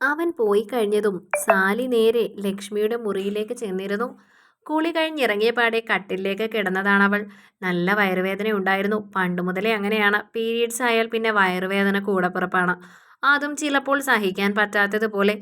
അവൻ പോയി കഴിഞ്ഞതും സാലി നേരെ ലക്ഷ്മിയുടെ മുറിയിലേക്ക് ചെന്നിരുന്നു. കുളി കഴിഞ്ഞിറങ്ങിയ പാടെ കട്ടിലേക്ക് കിടന്നതാണവൾ. നല്ല വയറുവേദന ഉണ്ടായിരുന്നു. പണ്ട് മുതലേ അങ്ങനെയാണ്. പീരീഡ്സ് ആയാൽ പിന്നെ വയറുവേദന കൂടപ്പിറപ്പാണ്. അതും ചിലപ്പോൾ സഹിക്കാൻ പറ്റാത്തതുപോലെ.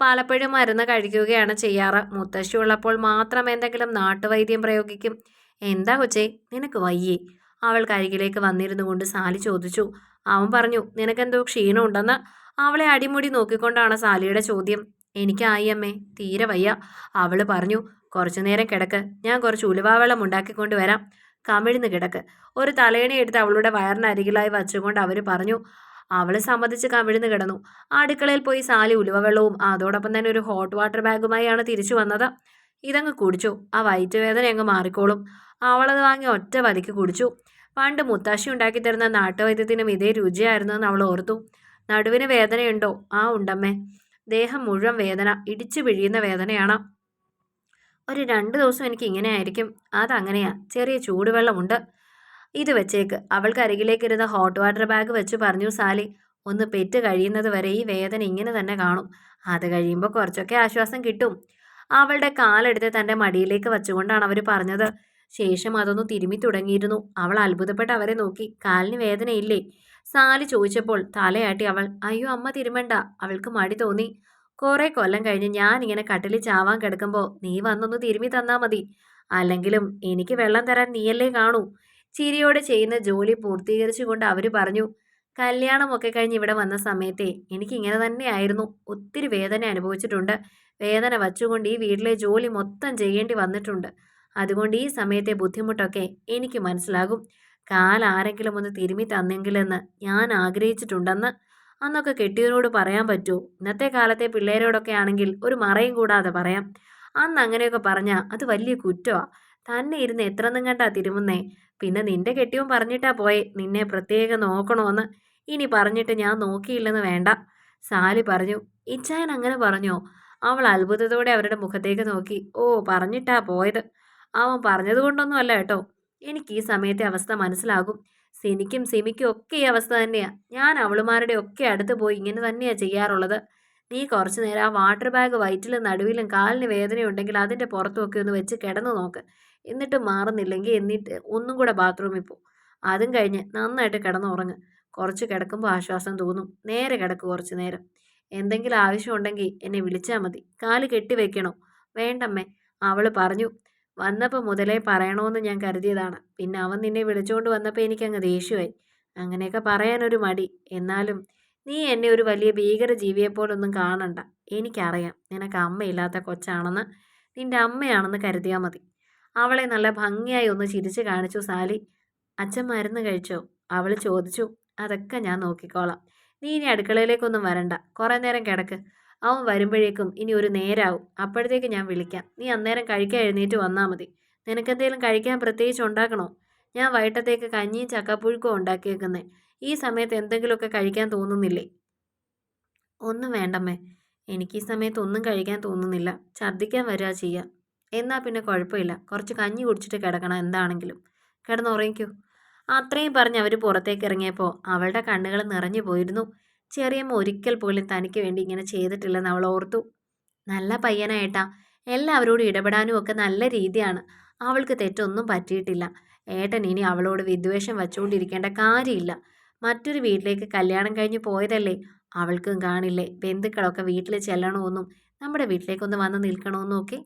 പലപ്പോഴും മരുന്ന് കഴിക്കുകയാണ് ചെയ്യാറ്. മുത്തശ്ശി ഉള്ളപ്പോൾ മാത്രം എന്തെങ്കിലും നാട്ടുവൈദ്യം പ്രയോഗിക്കും. എന്താ കൊച്ചേ? നിനക്ക് വയ്യേ? അവൾ കരികിലേക്ക് വന്നിരുന്നു കൊണ്ട് സാലി ചോദിച്ചു. അവൻ പറഞ്ഞു നിനക്കെന്തോ ക്ഷീണമുണ്ടെന്ന്. അവളെ അടിമുടി നോക്കിക്കൊണ്ടാണ് സാലിയുടെ ചോദ്യം. എനിക്കായി അമ്മേ തീരെ വയ്യ. അവൾ പറഞ്ഞു കുറച്ചു നേരം കിടക്ക് ഞാൻ കുറച്ച് ഉലുവാവെള്ളം ഉണ്ടാക്കിക്കൊണ്ട് വരാം. കമിഴ്ന്ന് കിടക്ക്. ഒരു തലേണി എടുത്ത് അവളുടെ വയറിനരികിലായി വച്ചുകൊണ്ട് അവർ പറഞ്ഞു അവൾ സമ്മതിച്ച് കമിഴ്ന്ന് കിടന്നു. അടുക്കളയിൽ പോയി സാലി ഉലുവവെള്ളവും അതോടൊപ്പം തന്നെ ഒരു ഹോട്ട് വാട്ടർ ബാഗുമായാണ് തിരിച്ചു വന്നത്. ഇതങ്ങ് കുടിച്ചു. ആ വയറ്റുവേദന അങ്ങ് മാറിക്കോളും. അവളത് വാങ്ങി ഒറ്റ വലിക്ക് കുടിച്ചു. പണ്ട് മുത്താശി ഉണ്ടാക്കി തരുന്ന നാട്ടുവൈദ്യത്തിനും ഇതേ രുചിയായിരുന്നു എന്ന് അവൾ ഓർത്തു. നടുവിന് വേദനയുണ്ടോ? ആ ഉണ്ടമ്മേ. ദേഹം മുഴുവൻ വേദന ഇടിച്ചു പിഴിയുന്ന വേദനയാണ്. ഒരു രണ്ട് ദിവസം എനിക്ക് ഇങ്ങനെ ആയിരിക്കും. അതങ്ങനെയാ. ചെറിയ ചൂടുവെള്ളമുണ്ട്. ഇത് വെച്ചേക്ക്. അവൾക്ക് അരികിലേക്ക് ഇരുന്ന ഹോട്ട് വാട്ടർ ബാഗ് വെച്ച് പറഞ്ഞു സാലി ഒന്ന് പെറ്റ് കഴിയുന്നത് വരെ ഈ വേദന ഇങ്ങനെ തന്നെ കാണും. അത് കഴിയുമ്പോൾ കുറച്ചൊക്കെ ആശ്വാസം കിട്ടും. അവളുടെ കാലെടുത്ത് തന്റെ മടിയിലേക്ക് വച്ചുകൊണ്ടാണ് അവർ പറഞ്ഞത്. ശേഷം അതൊന്ന് തിരുമ്മി തുടങ്ങിയിരുന്നു. അവൾ അത്ഭുതപ്പെട്ട് അവരെ നോക്കി. കാലിന് വേദനയില്ലേ? സാലി ചോദിച്ചപ്പോൾ തലയാട്ടി അവൾ അയ്യോ അമ്മ തിരുമണ്ട. അവൾക്ക് മടി തോന്നി. കുറെ കൊല്ലം കഴിഞ്ഞ് ഞാൻ ഇങ്ങനെ കട്ടിലിൽ ചാവാൻ കിടക്കുമ്പോൾ നീ വന്നൊന്ന് തിരുമ്മി തന്നാ മതി. അല്ലെങ്കിലും എനിക്ക് വെള്ളം തരാൻ നീയല്ലേ കാണൂ. ചിരിയോടെ ചെയ്യുന്ന ജോലി പൂർത്തീകരിച്ചുകൊണ്ട് അവർ പറഞ്ഞു കല്യാണമൊക്കെ കഴിഞ്ഞ് ഇവിടെ വന്ന സമയത്തെ എനിക്ക് ഇങ്ങനെ തന്നെയായിരുന്നു. ഒത്തിരി വേദന അനുഭവിച്ചിട്ടുണ്ട്. വേദന വച്ചുകൊണ്ട് ഈ വീട്ടിലെ ജോലി മൊത്തം ചെയ്യേണ്ടി വന്നിട്ടുണ്ട്. അതുകൊണ്ട് ഈ സമയത്തെ ബുദ്ധിമുട്ടൊക്കെ എനിക്ക് മനസ്സിലാകും. കാലാരെങ്കിലും ഒന്ന് തിരുമി തന്നെങ്കിലെന്ന് ഞാൻ ആഗ്രഹിച്ചിട്ടുണ്ടെന്ന് അന്നൊക്കെ കെട്ടിയവനോട് പറയാൻ പറ്റുമോ ഇന്നത്തെ കാലത്തെ പിള്ളേരോടൊക്കെ ആണെങ്കിൽ ഒരു മറയും കൂടാതെ പറയാം. അന്ന് അങ്ങനെയൊക്കെ പറഞ്ഞാൽ അത് വലിയ കുറ്റമാണ് തന്നെ ഇരുന്ന് എത്ര നിങ്ങണ്ടാ തിരുമുന്നേ? പിന്നെ നിന്റെ കെട്ടിയവൻ പറഞ്ഞിട്ടാ പോയെ. നിന്നെ പ്രത്യേകം നോക്കണോന്ന്. ഇനി പറഞ്ഞിട്ട് ഞാൻ നോക്കിയില്ലെന്ന് വേണ്ട. സാലി പറഞ്ഞു. ഇച്ചായൻ അങ്ങനെ പറഞ്ഞോ? അവൾ അത്ഭുതത്തോടെ അവരുടെ മുഖത്തേക്ക് നോക്കി. ഓ പറഞ്ഞിട്ടാ പോയത്. അവൻ പറഞ്ഞതുകൊണ്ടൊന്നും അല്ല കേട്ടോ. എനിക്ക് ഈ സമയത്തെ അവസ്ഥ മനസ്സിലാകും. സിനിക്കും സിമിക്കും ഒക്കെ ഈ അവസ്ഥ തന്നെയാ. ഞാൻ അവളുമാരുടെ ഒക്കെ അടുത്ത് പോയി ഇങ്ങനെ തന്നെയാ ചെയ്യാറുള്ളത്. നീ കുറച്ചു നേരം ആ വാട്ടർ ബാഗ് വയറ്റിലും നടുവിലും കാലിന് വേദനയുണ്ടെങ്കിൽ അതിന്റെ പുറത്തുമൊക്കെ ഒന്ന് വെച്ച് കിടന്നു നോക്ക്. എന്നിട്ട് മാറുന്നില്ലെങ്കിൽ എന്നിട്ട് ഒന്നും കൂടെ ബാത്റൂമിൽ പോ. അതും കഴിഞ്ഞ് നന്നായിട്ട് കിടന്നുറങ്ങ് കുറച്ച് കിടക്കുമ്പോൾ ആശ്വാസം തോന്നും. നേരെ കിടക്ക് കുറച്ച് നേരം. എന്തെങ്കിലും ആവശ്യമുണ്ടെങ്കിൽ എന്നെ വിളിച്ചാൽ മതി. കാൽ കെട്ടിവെക്കണോ? വേണ്ടമ്മേ. അവൾ പറഞ്ഞു വന്നപ്പോൾ മുതലേ പറയണമെന്ന് ഞാൻ കരുതിയതാണ്. പിന്നെ അവൻ നിന്നെ വിളിച്ചുകൊണ്ട് വന്നപ്പോൾ എനിക്കങ്ങ് ദേഷ്യമായി അങ്ങനെയൊക്കെ പറയാനൊരു മടി. എന്നാലും നീ എന്നെ ഒരു വലിയ ഭീകര ജീവിയെപ്പോലൊന്നും കാണണ്ട. എനിക്കറിയാം നിനക്ക് അമ്മയില്ലാത്ത കൊച്ചാണെന്ന്. നിന്റെ അമ്മയാണെന്ന് കരുതിയാൽ മതി. അവളെ നല്ല ഭംഗിയായി ഒന്ന് ചിരിച്ചു കാണിച്ചു സാലി അച്ഛൻ മരുന്ന് കഴിച്ചോ? അവൾ ചോദിച്ചു അതൊക്കെ ഞാൻ നോക്കിക്കോളാം. നീ ഇനി അടുക്കളയിലേക്കൊന്നും വരണ്ട. കുറേ നേരം കിടക്ക്. അവൻ വരുമ്പോഴേക്കും ഇനി ഒരു നേരാവും. അപ്പോഴത്തേക്ക് ഞാൻ വിളിക്കാം. നീ അന്നേരം കഴിക്കാൻ എഴുന്നേറ്റ് വന്നാൽ മതി. നിനക്കെന്തെങ്കിലും കഴിക്കാൻ പ്രത്യേകിച്ച് ഉണ്ടാക്കണോ? ഞാൻ വൈകിട്ടത്തേക്ക് കഞ്ഞിയും ചക്കപ്പുഴുക്കും ഉണ്ടാക്കിയേക്കുന്നേ. ഈ സമയത്ത് എന്തെങ്കിലുമൊക്കെ കഴിക്കാൻ തോന്നുന്നില്ലേ? ഒന്നും വേണ്ടമ്മേ. എനിക്ക് ഈ സമയത്ത് ഒന്നും കഴിക്കാൻ തോന്നുന്നില്ല. ഛർദ്ദിക്കാൻ വരിക ചെയ്യാം. എന്നാൽ പിന്നെ കുഴപ്പമില്ല. കുറച്ച് കഞ്ഞി കുടിച്ചിട്ട് കിടക്കണം എന്താണെങ്കിലും. കിടന്നുറങ്ങിക്കൂ. അത്രയും പറഞ്ഞ് അവർ പുറത്തേക്ക് ഇറങ്ങിയപ്പോൾ അവളുടെ കണ്ണുകൾ നിറഞ്ഞു പോയിരുന്നു. ചെറിയമ്മ ഒരിക്കൽ പോലും തനിക്ക് വേണ്ടി ഇങ്ങനെ ചെയ്തിട്ടില്ലെന്ന് അവൾ ഓർത്തു. നല്ല പയ്യനായിട്ടാ എല്ലാവരോടും ഇടപെടാനും ഒക്കെ നല്ല രീതിയാണ്. അവൾക്ക് തെറ്റൊന്നും പറ്റിയിട്ടില്ല. ഏട്ടൻ ഇനി അവളോട് വിദ്വേഷം വച്ചുകൊണ്ടിരിക്കേണ്ട കാര്യമില്ല. മറ്റൊരു വീട്ടിലേക്ക് കല്യാണം കഴിഞ്ഞ് പോയതല്ലേ? അവൾക്കും കാണില്ലേ? ബന്ധുക്കളൊക്കെ വീട്ടിൽ ചെല്ലണമെന്നും നമ്മുടെ വീട്ടിലേക്കൊന്ന് വന്ന് നിൽക്കണമെന്നും ഒക്കെ?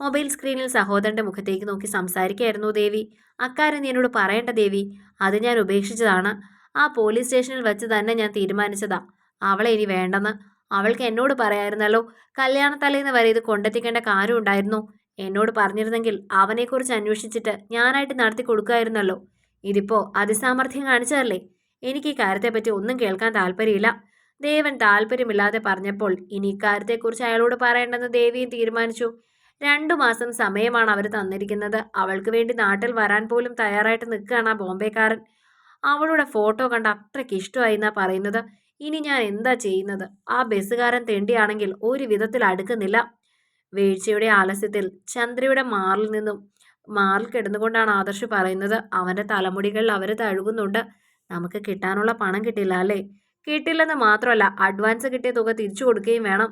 മൊബൈൽ സ്ക്രീനിൽ സഹോദരന്റെ മുഖത്തേക്ക് നോക്കി സംസാരിക്കായിരുന്നു ദേവി. അക്കാര്യം നീ എന്നോട് പറയേണ്ട ദേവി. അത് ഞാൻ ഉപേക്ഷിച്ചതാണ്. ആ പോലീസ് സ്റ്റേഷനിൽ വെച്ച് തന്നെ ഞാൻ തീരുമാനിച്ചതാ. അവളെ ഇനി വേണ്ടെന്ന്. അവൾക്ക് എന്നോട് പറയായിരുന്നല്ലോ കല്യാണത്തലേന്ന് വരെ ഇത് കൊണ്ടെത്തിക്കേണ്ട കാര്യം ഉണ്ടായിരുന്നു. എന്നോട് പറഞ്ഞിരുന്നെങ്കിൽ അവനെക്കുറിച്ച് അന്വേഷിച്ചിട്ട് ഞാനായിട്ട് നടത്തി കൊടുക്കുമായിരുന്നല്ലോ. ഇതിപ്പോ അതിസാമർഥ്യം കാണിച്ചതല്ലേ? എനിക്ക് ഈ കാര്യത്തെപ്പറ്റി ഒന്നും കേൾക്കാൻ താല്പര്യമില്ല. ദേവൻ താല്പര്യമില്ലാതെ പറഞ്ഞപ്പോൾ ഇനി ഇക്കാര്യത്തെക്കുറിച്ച് അയാളോട് പറയേണ്ടെന്ന് ദേവിയും തീരുമാനിച്ചു. രണ്ടു മാസം സമയമാണ് അവർ തന്നിരിക്കുന്നത്. അവൾക്ക് വേണ്ടി നാട്ടിൽ വരാൻ പോലും തയ്യാറായിട്ട് നിൽക്കുകയാണ് ആ ബോംബെക്കാരൻ. അവളുടെ ഫോട്ടോ കണ്ട അത്രയ്ക്ക് ഇഷ്ടമായി എന്നാ പറയുന്നത്. ഇനി ഞാൻ എന്താ ചെയ്യുന്നത്? ആ ബസ്സുകാരൻ തെണ്ടിയാണെങ്കിൽ ഒരു വിധത്തിൽ അടുക്കുന്നില്ല. വീഴ്ചയുടെ ആലസ്യത്തിൽ ചന്ദ്രയുടെ മാറിൽ നിന്നും മാറിൽ കിടന്നുകൊണ്ടാണ് ആദർശ് പറയുന്നത്. അവന്റെ തലമുടികളിൽ അവർ തഴുകുന്നുണ്ട്. നമുക്ക് കിട്ടാനുള്ള പണം കിട്ടില്ല അല്ലേ? കിട്ടില്ലെന്ന് മാത്രമല്ല അഡ്വാൻസ് കിട്ടിയ തുക തിരിച്ചു കൊടുക്കുകയും വേണം.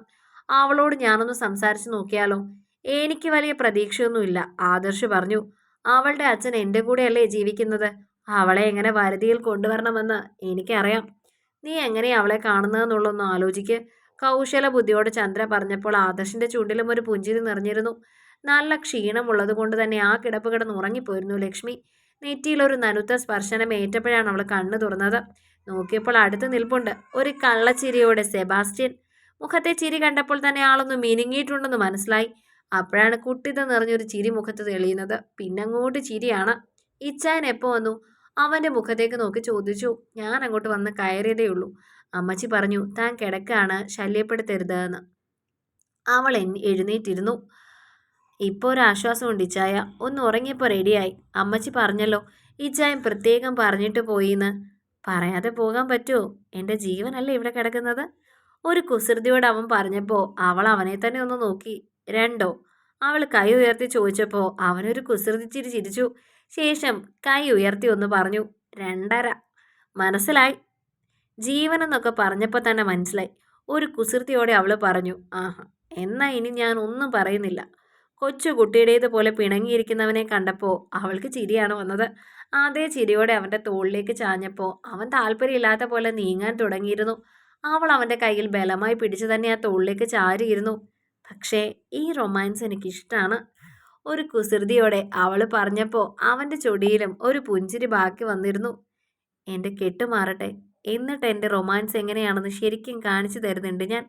അവളോട് ഞാനൊന്ന് സംസാരിച്ച് നോക്കിയാലോ? എനിക്ക് വലിയ പ്രതീക്ഷയൊന്നുമില്ല ആദർശ് പറഞ്ഞു. അവളുടെ അച്ഛൻ എന്റെ കൂടെയല്ലേ ജീവിക്കുന്നത്? അവളെ എങ്ങനെ വരുതിയിൽ കൊണ്ടുവരണമെന്ന് എനിക്കറിയാം. നീ എങ്ങനെയാ അവളെ കാണുന്നതെന്നുള്ളൊന്ന് ആലോചിക്ക്. കൗശല ബുദ്ധിയോട് ചന്ദ്ര പറഞ്ഞപ്പോൾ ആദർശിന്റെ ചുണ്ടിലും ഒരു പുഞ്ചിരി നിറഞ്ഞിരുന്നു. നല്ല ക്ഷീണമുള്ളത് കൊണ്ട് തന്നെ ആ കിടപ്പ് കിടന്ന് ഉറങ്ങിപ്പോയിരുന്നു ലക്ഷ്മി. നെറ്റിയിലൊരു നനുത്ത സ്പർശനം ഏറ്റപ്പോഴാണ് അവൾ കണ്ണു തുറന്നത്. നോക്കിയപ്പോൾ അടുത്ത് നിൽപ്പുണ്ട് ഒരു കള്ളച്ചിരിയോടെ സെബാസ്റ്റ്യൻ. മുഖത്തെ ചിരി കണ്ടപ്പോൾ തന്നെ ആളൊന്ന് മിനുങ്ങിയിട്ടുണ്ടെന്ന് മനസ്സിലായി. അപ്പോഴാണ് കുട്ടിത നിറഞ്ഞൊരു ചിരി മുഖത്ത് തെളിയുന്നത്. പിന്നങ്ങോട്ട് ചിരിയാണ്. ഇച്ചാൻ എപ്പോ വന്നു? അവന്റെ മുഖത്തേക്ക് നോക്കി ചോദിച്ചു ഞാൻ അങ്ങോട്ട് വന്ന് കയറിയതേ ഉള്ളൂ. അമ്മച്ചി പറഞ്ഞു താൻ കിടക്കാണ് ശല്യപ്പെടുത്തരുത് എന്ന് അവൾ എഴുന്നേറ്റിരുന്നു. ഇപ്പോൾ ഒരു ആശ്വാസമുണ്ട് ഇച്ചായ. ഒന്ന് ഉറങ്ങിയപ്പോൾ റെഡിയായി. അമ്മച്ചി പറഞ്ഞല്ലോ ഇച്ചായം പ്രത്യേകം പറഞ്ഞിട്ട് പോയിന്ന്. പറയാതെ പോകാൻ പറ്റുമോ എന്റെ ജീവനല്ലേ ഇവിടെ കിടക്കുന്നത്? ഒരു കുസൃതിയോട് അവൻ പറഞ്ഞപ്പോൾ അവൾ അവനെ തന്നെ ഒന്ന് നോക്കി. രണ്ടോ? അവൾ കൈ ഉയർത്തി ചോദിച്ചപ്പോൾ അവനൊരു കുസൃതി ചിരി ചിരിച്ചു. ശേഷം കൈ ഉയർത്തി ഒന്ന് പറഞ്ഞു രണ്ടര. മനസ്സിലായി? ജീവനെന്നൊക്കെ പറഞ്ഞപ്പോൾ തന്നെ മനസ്സിലായി. ഒരു കുസൃതിയോടെ അവൾ പറഞ്ഞു ആഹാ എന്നാ ഇനി ഞാൻ ഒന്നും പറയുന്നില്ല. കൊച്ചു കുട്ടിയുടേതുപോലെ പിണങ്ങിയിരിക്കുന്നവനെ കണ്ടപ്പോൾ അവൾക്ക് ചിരിയാണ് വന്നത്. അതേ ചിരിയോടെ അവന്റെ തോളിലേക്ക് ചാഞ്ഞപ്പോൾ അവൻ താല്പര്യമില്ലാത്ത പോലെ നീങ്ങാൻ തുടങ്ങിയിരുന്നു. അവൾ അവന്റെ കയ്യിൽ ബലമായി പിടിച്ചു തന്നെ ആ തോളിലേക്ക് ചാരിയിരുന്നു. പക്ഷേ ഈ റൊമാൻസ് എനിക്കിഷ്ടമാണ് ഒരു കുസൃതിയോടെ അവൾ പറഞ്ഞപ്പോൾ അവന്റെ ചൊടിയിലും ഒരു പുഞ്ചിരി ബാക്കി വന്നിരുന്നു. എന്റെ കെട്ടുമാറട്ടെ എന്നിട്ട് എന്റെ റൊമാൻസ് എങ്ങനെയാണെന്ന് ശരിക്കും കാണിച്ചു തരുന്നുണ്ട് ഞാൻ.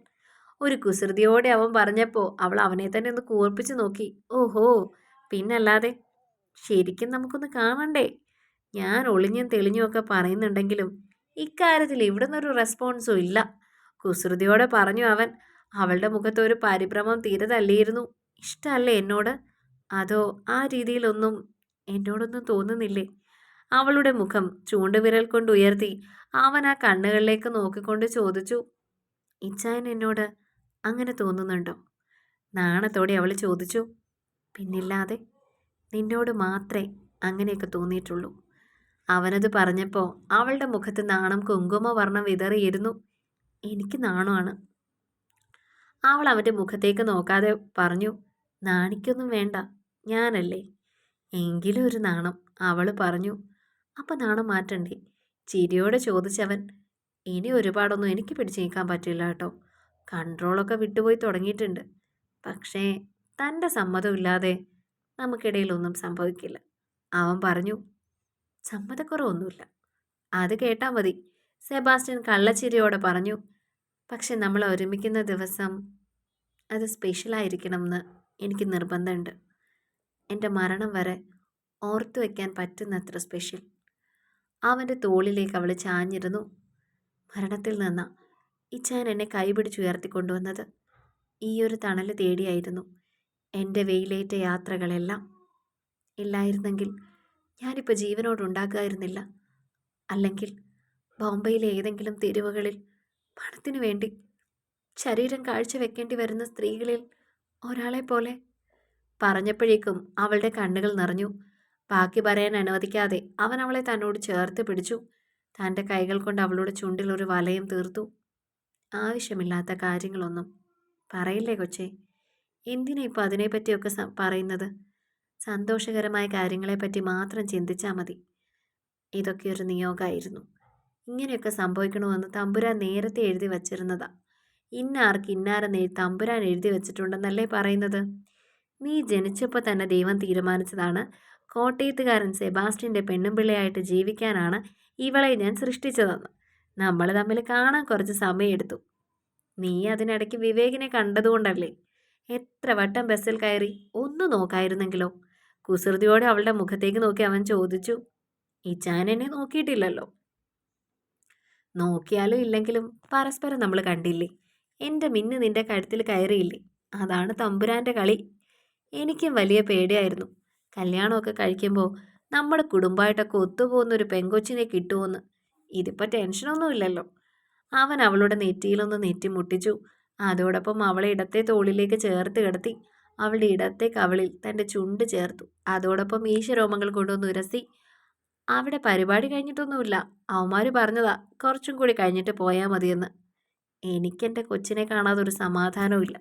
ഒരു കുസൃതിയോടെ അവൻ പറഞ്ഞപ്പോൾ അവൾ അവനെ തന്നെ ഒന്ന് കൂർപ്പിച്ചു നോക്കി. ഓഹോ പിന്നല്ലാതെ ശരിക്കും നമുക്കൊന്ന് കാണണ്ടേ? ഞാൻ ഒളിഞ്ഞും തെളിഞ്ഞും ഒക്കെ പറയുന്നുണ്ടെങ്കിലും ഇക്കാര്യത്തിൽ ഇവിടെ നിന്നൊരു റെസ്പോൺസും ഇല്ല കുസൃതിയോടെ പറഞ്ഞു അവൻ. അവളുടെ മുഖത്ത് ഒരു പരിഭ്രമം തീരെ തള്ളിയിരുന്നു. ഇഷ്ടമല്ലേ എന്നോട്? അതോ ആ രീതിയിലൊന്നും എന്നോടൊന്നും തോന്നുന്നില്ലേ? അവളുടെ മുഖം ചൂണ്ടുവിരൽ കൊണ്ട് ഉയർത്തി അവൻ ആ കണ്ണുകളിലേക്ക് നോക്കിക്കൊണ്ട് ചോദിച്ചു ഇച്ചായൻ എന്നോട് അങ്ങനെ തോന്നുന്നുണ്ടോ? നാണത്തോടെ അവൾ ചോദിച്ചു പിന്നില്ലാതെ നിന്നോട് മാത്രമേ അങ്ങനെയൊക്കെ തോന്നിയിട്ടുള്ളൂ. അവനത് പറഞ്ഞപ്പോൾ അവളുടെ മുഖത്ത് നാണം കുങ്കുമവർണം വിതറിയിരുന്നു. എനിക്ക് നാണമാണ്. അവൾ അവന്റെ മുഖത്തേക്ക് നോക്കാതെ പറഞ്ഞു നാണിക്കൊന്നും വേണ്ട. ഞാനല്ലേ? എങ്കിലും ഒരു നാണം. അവൾ പറഞ്ഞു അപ്പം നാണം മാറ്റണ്ടേ? ചിരിയോടെ ചോദിച്ചവൻ ഇനി ഒരുപാടൊന്നും എനിക്ക് പിടിച്ചു നീക്കാൻ പറ്റില്ല കേട്ടോ. കൺട്രോളൊക്കെ വിട്ടുപോയി തുടങ്ങിയിട്ടുണ്ട്. പക്ഷേ തന്റെ സമ്മതമില്ലാതെ നമുക്കിടയിലൊന്നും സംഭവിക്കില്ല അവൻ പറഞ്ഞു സമ്മതക്കുറവൊന്നുമില്ല. അത് കേട്ടാൽ മതി സെബാസ്റ്റ്യൻ കള്ളച്ചിരിയോടെ പറഞ്ഞു പക്ഷെ നമ്മൾ ഒരുമിക്കുന്ന ദിവസം അത് സ്പെഷ്യലായിരിക്കണമെന്ന് എനിക്ക് നിർബന്ധമുണ്ട്. എന്റെ മരണം വരെ ഓർത്തു വയ്ക്കാൻ പറ്റുന്നത്ര സ്പെഷ്യൽ അവന്റെ തോളിലേക്ക് അവൾ ചാഞ്ഞിരുന്നു. മരണത്തിൽ നിന്ന് ഇച്ചാൻ എന്നെ കൈപിടിച്ചുയർത്തിക്കൊണ്ടുവന്നത് ഈ ഒരു തണൽ തേടിയായിരുന്നു എന്റെ വെയിലേറ്റ യാത്രകളെല്ലാം. ഇല്ലായിരുന്നെങ്കിൽ ഞാനിപ്പോൾ ജീവനോടുണ്ടാകുമായിരുന്നില്ല അല്ലെങ്കിൽ ബോംബെയിലെ ഏതെങ്കിലും തെരുവുകളിൽ പണത്തിനു വേണ്ടി ശരീരം കാഴ്ചവെക്കേണ്ടി വരുന്ന സ്ത്രീകളിൽ ഒരാളെ പോലെ പറഞ്ഞപ്പോഴേക്കും അവളുടെ കണ്ണുകൾ നിറഞ്ഞു. ബാക്കി പറയാൻ അനുവദിക്കാതെ അവൻ അവളെ തന്നോട് ചേർത്ത് പിടിച്ചു. തന്റെ കൈകൾ കൊണ്ട് അവളുടെ ചുണ്ടിൽ ഒരു വലയം തീർത്തു. ആവശ്യമില്ലാത്ത കാര്യങ്ങളൊന്നും പറയില്ലേ കൊച്ചേ? എന്തിനാ ഇപ്പോൾ അതിനെപ്പറ്റിയൊക്കെ പറയുന്നത്? സന്തോഷകരമായ കാര്യങ്ങളെപ്പറ്റി മാത്രം ചിന്തിച്ചാൽ മതി. ഇതൊക്കെ ഒരു നിയോഗമായിരുന്നു ഇങ്ങനെയൊക്കെ സംഭവിക്കണമെന്ന് തമ്പുരാൻ നേരത്തെ എഴുതി വച്ചിരുന്നതാ. ഇന്നാർക്ക് ഇന്നാരെന്ന് തമ്പുരാൻ എഴുതി വെച്ചിട്ടുണ്ടെന്നല്ലേ പറയുന്നത്? നീ ജനിച്ചപ്പോൾ തന്നെ ദൈവം തീരുമാനിച്ചതാണ്. കോട്ടയത്തുകാരൻ സെബാസ്റ്റ്യന്റെ പെണ്ണുമ്പിള്ളയായിട്ട് ജീവിക്കാനാണ് ഇവളെ ഞാൻ സൃഷ്ടിച്ചതെന്ന്. നമ്മൾ തമ്മിൽ കാണാൻ കുറച്ച് സമയമെടുത്തു. നീ അതിനിടയ്ക്ക് വിവേകിനെ കണ്ടതുകൊണ്ടല്ലേ? എത്ര വട്ടം ബസ്സിൽ കയറി ഒന്ന് നോക്കായിരുന്നെങ്കിലോ? കുസൃതിയോടെ അവളുടെ മുഖത്തേക്ക് നോക്കി അവൻ ചോദിച്ചു ഇച്ചാൻ എന്നെ നോക്കിയിട്ടില്ലല്ലോ? നോക്കിയാലും ഇല്ലെങ്കിലും പരസ്പരം നമ്മൾ കണ്ടില്ലേ? എന്റെ മിന്ന് നിന്റെ കഴുത്തിൽ കയറിയില്ലേ? അതാണ് തമ്പുരാന്റെ കളി. എനിക്കും വലിയ പേടിയായിരുന്നു. കല്യാണമൊക്കെ കഴിക്കുമ്പോൾ നമ്മുടെ കുടുംബമായിട്ടൊക്കെ ഒത്തുപോകുന്നൊരു പെങ്കൊച്ചിനെ കിട്ടുമെന്ന് ഇതിപ്പോൾ ടെൻഷനൊന്നുമില്ലല്ലോ. അവൻ അവളുടെ നെറ്റിയിലൊന്ന് നെറ്റി മുട്ടിച്ചു അതോടൊപ്പം അവളെ ഇടത്തെ തോളിലേക്ക് ചേർത്ത് കിടത്തി. അവളുടെ ഇടത്തെ കവളിൽ തന്റെ ചുണ്ട് ചേർത്തു. അതോടൊപ്പം ഈശരോമങ്ങൾ കൊണ്ടൊന്ന് ഉരസി. അവിടെ പരിപാടി കഴിഞ്ഞിട്ടൊന്നുമില്ല. അവന്മാർ പറഞ്ഞതാ കുറച്ചും കൂടി കഴിഞ്ഞിട്ട് പോയാൽ മതിയെന്ന്. എനിക്കെന്റെ കൊച്ചിനെ കാണാതെ ഒരു സമാധാനവുമില്ല.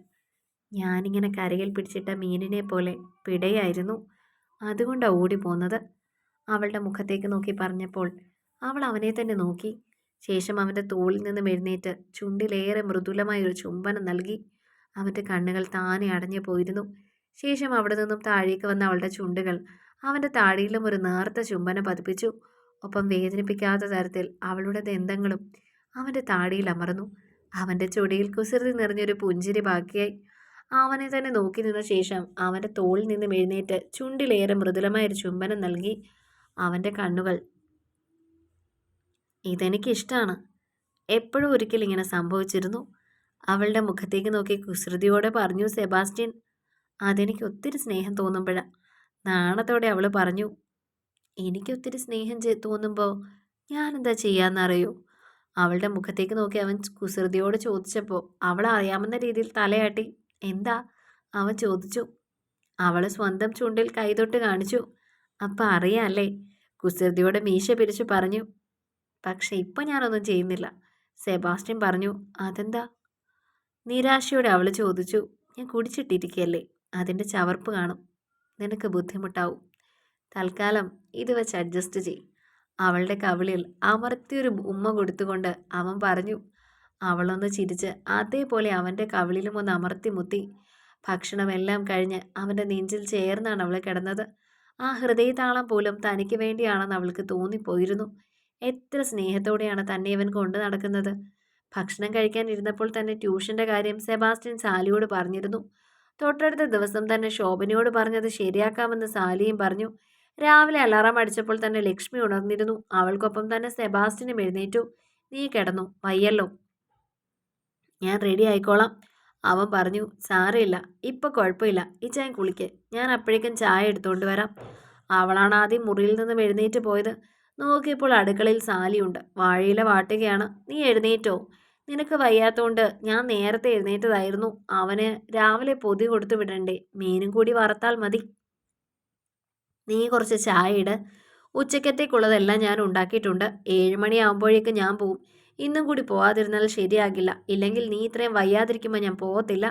ഞാനിങ്ങനെ കരയിൽ പിടിച്ചിട്ട മീനിനെ പോലെ പിടയായിരുന്നു. അതുകൊണ്ടാണ് ഓടിപ്പോന്നത് അവളുടെ മുഖത്തേക്ക് നോക്കി പറഞ്ഞപ്പോൾ അവൾ അവനെ തന്നെ നോക്കി. ശേഷം അവന്റെ തോളിൽ നിന്ന് എഴുന്നേറ്റ് ചുണ്ടിലേറെ മൃദുലമായ ഒരു ചുംബനം നൽകി. അവന്റെ കണ്ണുകൾ താനെ അടഞ്ഞു പോയിരുന്നു. ശേഷം അവിടെ നിന്നും താഴേക്ക് വന്ന അവളുടെ ചുണ്ടുകൾ അവന്റെ താടിയിലും ഒരു നേർത്ത ചുംബനം പതിപ്പിച്ചു. ഒപ്പം വേദനിപ്പിക്കാത്ത തരത്തിൽ അവളുടെ ദന്തങ്ങളും അവന്റെ താടിയിൽ അമർന്നു. അവന്റെ ചൊടിയിൽ കുസൃതി നിറഞ്ഞൊരു പുഞ്ചിരി ബാക്കിയായി. അവനെ തന്നെ നോക്കി നിന്ന ശേഷം അവന്റെ തോളിൽ നിന്ന് എഴുന്നേറ്റ് ചുണ്ടിലേറെ മൃദുലമായൊരു ചുംബനം നൽകി അവന്റെ കണ്ണുകൾ. ഇതെനിക്കിഷ്ടമാണ് എപ്പോഴും ഒരിക്കൽ ഇങ്ങനെ സംഭവിച്ചിരുന്നു. അവളുടെ മുഖത്തേക്ക് നോക്കി കുസൃതിയോടെ പറഞ്ഞു സെബാസ്റ്റ്യൻ അതെനിക്ക് ഒത്തിരി സ്നേഹം തോന്നുമ്പോഴാ. നാണത്തോടെ അവൾ പറഞ്ഞു എനിക്കൊത്തിരി സ്നേഹം തോന്നുമ്പോൾ ഞാനെന്താ ചെയ്യാമെന്നറിയൂ അവളുടെ മുഖത്തേക്ക് നോക്കി അവൻ കുസൃതിയോട് ചോദിച്ചപ്പോൾ അവൾ അറിയാമെന്ന രീതിയിൽ തലയാട്ടി. എന്താ? അവൻ ചോദിച്ചു. അവൾ സ്വന്തം ചുണ്ടിൽ കൈതൊട്ട് കാണിച്ചു. അപ്പം അറിയാമല്ലേ കുസൃതിയോടെ മീശ പിരിച്ചു പറഞ്ഞു. പക്ഷെ ഇപ്പം ഞാനൊന്നും ചെയ്യുന്നില്ല. സെബാസ്റ്റ്യൻ പറഞ്ഞു. അതെന്താ? നിരാശയോടെ അവൾ ചോദിച്ചു. ഞാൻ കുടിച്ചിട്ടിരിക്കുകയല്ലേ അതിന്റെ ചവർപ്പ് കാണും. നിനക്ക് ബുദ്ധിമുട്ടാവും. തൽക്കാലം ഇത് വെച്ച് അഡ്ജസ്റ്റ് ചെയ്. അവളുടെ കവിളിൽ അമർത്തിയൊരു ഉമ്മ കൊടുത്തുകൊണ്ട് അവൻ പറഞ്ഞു. അവളൊന്ന് ചിരിച്ച് അതേപോലെ അവന്റെ കവിളിലും ഒന്ന് അമർത്തി മുത്തി. ഭക്ഷണമെല്ലാം കഴിഞ്ഞ് അവന്റെ നെഞ്ചിൽ ചേർന്നാണ് അവൾ കിടന്നത്. ആ ഹൃദയതാളം പോലും തനിക്ക് വേണ്ടിയാണെന്ന് അവൾക്ക് തോന്നിപ്പോയിരുന്നു. എത്ര സ്നേഹത്തോടെയാണ് തന്നെ ഇവൻ കൊണ്ടു നടക്കുന്നത്. ഭക്ഷണം കഴിക്കാൻ ഇരുന്നപ്പോൾ തന്നെ ട്യൂഷന്റെ കാര്യം സെബാസ്റ്റ്യൻ സാലിയോട് പറഞ്ഞിരുന്നു. തൊട്ടടുത്ത ദിവസം തന്നെ ശോഭനയോട് പറഞ്ഞത് ശരിയാക്കാമെന്ന് സാലിയും പറഞ്ഞു. രാവിലെ അലാറം അടിച്ചപ്പോൾ തന്നെ ലക്ഷ്മി ഉണർന്നിരുന്നു. അവൾക്കൊപ്പം തന്നെ സെബാസ്റ്റിനും എഴുന്നേറ്റു. നീ കിടന്നു. വയ്യല്ലോ. ഞാൻ റെഡി ആയിക്കോളാം. അവൻ പറഞ്ഞു സാരമില്ല ഇപ്പം കുഴപ്പമില്ല. ഈ ചായ കുളിക്ക്. ഞാൻ അപ്പോഴേക്കും ചായ എടുത്തുകൊണ്ട് വരാം. അവളാണ് ആദ്യം മുറിയിൽ നിന്നും എഴുന്നേറ്റ് പോയത്. നോക്കിയപ്പോൾ അടുക്കളയിൽ സാലിയുണ്ട്. വാഴയില വാട്ടുകയാണ്. നീ എഴുന്നേറ്റോ? നിനക്ക് വയ്യാത്തോണ്ട് ഞാൻ നേരത്തെ എഴുന്നേറ്റതായിരുന്നു. അവന് രാവിലെ പൊതി കൊടുത്തു വിടണ്ടേ. മീനും കൂടി വറുത്താൽ മതി. നീ കുറച്ച് ചായ ഇട്. ഉച്ചക്കത്തേക്കുള്ളതെല്ലാം ഞാൻ ഉണ്ടാക്കിയിട്ടുണ്ട്. ഏഴുമണിയാകുമ്പോഴേക്ക് ഞാൻ പോവും. ഇന്നും കൂടി പോവാതിരുന്നാൽ ശരിയാകില്ല. ഇല്ലെങ്കിൽ നീ ഇത്രയും വയ്യാതിരിക്കുമ്പോൾ ഞാൻ പോകത്തില്ല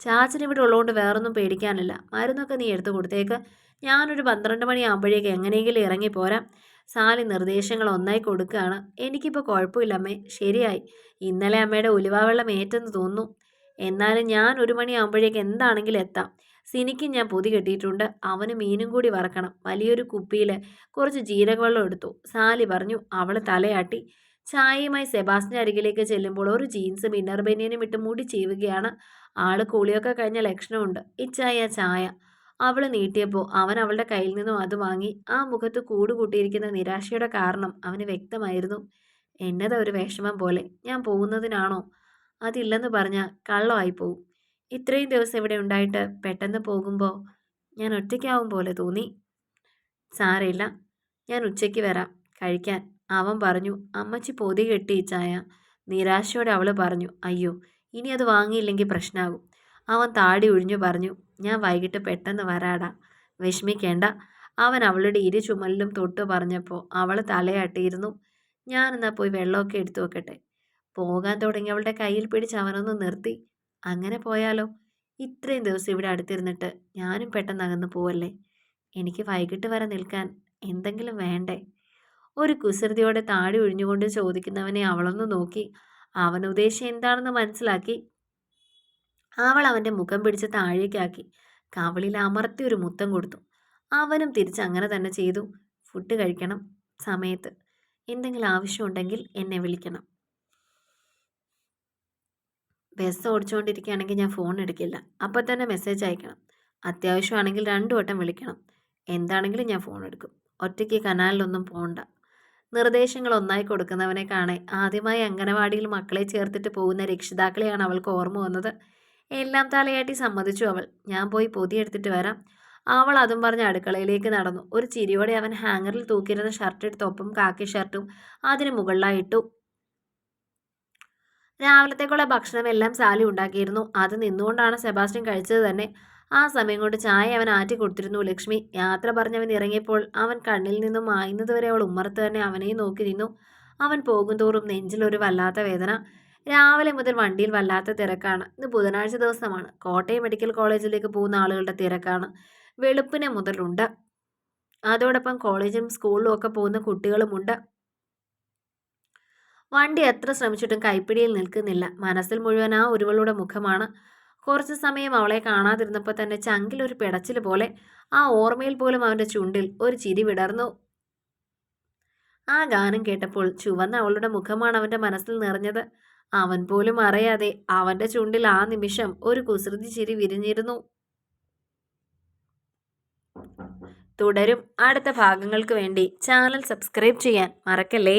ചാച്ചൻ ഇവിടെ ഉള്ളതുകൊണ്ട് വേറൊന്നും പേടിക്കാനില്ല. മരുന്നൊക്കെ നീ എടുത്തു കൊടുത്തേക്ക്. ഞാനൊരു പന്ത്രണ്ട് മണിയാകുമ്പോഴേക്ക് എങ്ങനെയെങ്കിലും ഇറങ്ങിപ്പോരാം സാലി നിർദ്ദേശങ്ങൾ ഒന്നായി കൊടുക്കുകയാണ്. എനിക്കിപ്പോൾ കുഴപ്പമില്ല അമ്മേ. ശരിയായി. ഇന്നലെ അമ്മയുടെ ഉലുവാവെള്ളം ഏറ്റെന്ന് തോന്നുന്നു. എന്നാലും ഞാൻ ഒരു മണിയാകുമ്പോഴേക്ക് എന്താണെങ്കിലും എത്താം. സിനിക്കും ഞാൻ പൊതി കെട്ടിയിട്ടുണ്ട്. അവന് മീനും കൂടി വറക്കണം. വലിയൊരു കുപ്പിയിൽ കുറച്ച് ജീരകവെള്ളം എടുത്തു. സാലി പറഞ്ഞു അവൾ തലയാട്ടി. ചായയുമായി സെബാസ്റ്റിന്റെ അരികിലേക്ക് ചെല്ലുമ്പോൾ ഒരു ജീൻസും ഇന്നർ ബനിയനും ഇട്ട് മുടി ചെയ്യുകയാണ് ആൾ കുളിയൊക്കെ കഴിഞ്ഞ ലക്ഷണമുണ്ട്. ഇച്ചായ ചായ. അവൾ നീട്ടിയപ്പോൾ അവൻ അവളുടെ കയ്യിൽ നിന്നും അത് വാങ്ങി. ആ മുഖത്ത് കൂടുകൂട്ടിയിരിക്കുന്ന നിരാശയുടെ കാരണം അവന് വ്യക്തമായിരുന്നു. എന്നതാ ഒരു വിഷമം പോലെ. ഞാൻ പോകുന്നതിനാണോ? അതില്ലെന്ന് പറഞ്ഞാൽ കള്ളമായി പോവും. ഇത്രയും ദിവസം ഇവിടെ ഉണ്ടായിട്ട് പെട്ടെന്ന് പോകുമ്പോൾ ഞാൻ ഒറ്റയ്ക്കാവും പോലെ തോന്നി. സാരയില്ല ഞാൻ ഉച്ചയ്ക്ക് വരാം. കഴിക്കാൻ. അവൻ പറഞ്ഞു അമ്മച്ചി പൊതി കെട്ടി ചായ. നിരാശയോടെ അവൾ പറഞ്ഞു അയ്യോ ഇനി അത് വാങ്ങിയില്ലെങ്കിൽ പ്രശ്നമാകും അവൻ താടി ഒഴിഞ്ഞു പറഞ്ഞു ഞാൻ വൈകിട്ട് പെട്ടെന്ന് വരാടാ വിഷമിക്കേണ്ട. അവൻ അവളുടെ ഇരു ചുമലിലും തൊട്ട് പറഞ്ഞപ്പോൾ അവൾ തലയാട്ടിയിരുന്നു ഞാനെന്നാൽ പോയി വെള്ളമൊക്കെ എടുത്തു വെക്കട്ടെ. പോകാൻ തുടങ്ങി അവളുടെ കയ്യിൽ പിടിച്ച് അവനൊന്ന് നിർത്തി അങ്ങനെ പോയാലോ? ഇത്രയും ദിവസം ഇവിടെ അടുത്തിരുന്നിട്ട് ഞാനും പെട്ടെന്ന് അകന്ന് പോവല്ലേ? എനിക്ക് വൈകിട്ട് വരെ നിൽക്കാൻ എന്തെങ്കിലും വേണ്ടേ? ഒരു കുസൃതിയോടെ താടി ഒഴിഞ്ഞുകൊണ്ട് ചോദിക്കുന്നവനെ അവളൊന്ന് നോക്കി. അവൻ ഉദ്ദേശം എന്താണെന്ന് മനസ്സിലാക്കി. അവൾ അവന്റെ മുഖം പിടിച്ച് താഴേക്കാക്കി. കവളിൽ അമർത്തി ഒരു മുത്തം കൊടുത്തു. അവനും തിരിച്ച് അങ്ങനെ തന്നെ ചെയ്തു. ഫുഡ് കഴിക്കണം സമയത്ത്. എന്തെങ്കിലും ആവശ്യമുണ്ടെങ്കിൽ എന്നെ വിളിക്കണം. ബസ് ഓടിച്ചുകൊണ്ടിരിക്കുകയാണെങ്കിൽ ഞാൻ ഫോൺ എടുക്കില്ല. അപ്പോൾ തന്നെ മെസ്സേജ് അയക്കണം. അത്യാവശ്യമാണെങ്കിൽ രണ്ടു വട്ടം വിളിക്കണം. എന്താണെങ്കിലും ഞാൻ ഫോൺ എടുക്കും. ഒറ്റയ്ക്ക് കനാലിലൊന്നും പോകണ്ട നിർദ്ദേശങ്ങൾ ഒന്നായി കൊടുക്കുന്നവനെ കാണെ. ആദ്യമായി അംഗനവാടിയിൽ മക്കളെ ചേർത്തിട്ട് പോകുന്ന രക്ഷിതാക്കളെയാണ് അവൾക്ക് ഓർമ്മ വന്നത്. എല്ലാം തലയാട്ടി സമ്മതിച്ചു അവൾ. ഞാൻ പോയി പൊതിയെടുത്തിട്ട് വരാം. അവൾ അതും പറഞ്ഞ് അടുക്കളയിലേക്ക് നടന്നു. ഒരു ചിരിയോടെ അവൻ ഹാങ്ങറിൽ തൂക്കിയിരുന്ന ഷർട്ട് എടുത്ത് ഒപ്പം കാക്കി ഷർട്ടും അതിന് മുകളിലായിട്ടു രാവിലത്തേക്കുള്ള ഭക്ഷണമെല്ലാം സാലി ഉണ്ടാക്കിയിരുന്നു. അത് നിന്നുകൊണ്ടാണ് സെബാസ്റ്റ്യൻ കഴിച്ചത് തന്നെ. ആ സമയം കൊണ്ട് ചായ അവൻ ആറ്റി കൊടുത്തിരുന്നു. ലക്ഷ്മി യാത്ര പറഞ്ഞവൻ ഇറങ്ങിയപ്പോൾ അവൻ കണ്ണിൽ നിന്നും മായുന്നതുവരെ അവൾ ഉമ്മറത്ത് തന്നെ അവനെയും നോക്കി നിന്നു. അവൻ പോകുന്തോറും നെഞ്ചിലൊരു വല്ലാത്ത വേദന. രാവിലെ മുതൽ വണ്ടിയിൽ വല്ലാത്ത തിരക്കാണ്. ഇന്ന് ബുധനാഴ്ച ദിവസമാണ്. കോട്ടയം മെഡിക്കൽ കോളേജിലേക്ക് പോകുന്ന ആളുകളുടെ തിരക്കാണ്. വെളുപ്പിനെ മുതലുണ്ട്. അതോടൊപ്പം കോളേജും സ്കൂളിലും ഒക്കെ പോകുന്ന കുട്ടികളുമുണ്ട് വണ്ടി എത്ര ശ്രമിച്ചിട്ടും കൈപ്പിടിയിൽ നിൽക്കുന്നില്ല. മനസ്സിൽ മുഴുവൻ ആ ഒരുവളുടെ മുഖമാണ്. കുറച്ച് സമയം അവളെ കാണാതിരുന്നപ്പോൾ തന്നെ ചങ്കിലൊരു പിടച്ചിൽ പോലെ ആ ഓർമ്മയിൽ പോലും അവന്റെ ചുണ്ടിൽ ഒരു ചിരി വിടർന്നു. ആ ഗാനം കേട്ടപ്പോൾ ചുവന്ന അവളുടെ മുഖമാണ് അവന്റെ മനസ്സിൽ നിറഞ്ഞത്. അവൻ പോലും അറിയാതെ അവന്റെ ചുണ്ടിൽ ആ നിമിഷം ഒരു കുസൃതി ചിരി വിരിഞ്ഞിരുന്നു. തുടരും അടുത്ത ഭാഗങ്ങൾക്ക് വേണ്ടി ചാനൽ സബ്സ്ക്രൈബ് ചെയ്യാൻ മറക്കല്ലേ?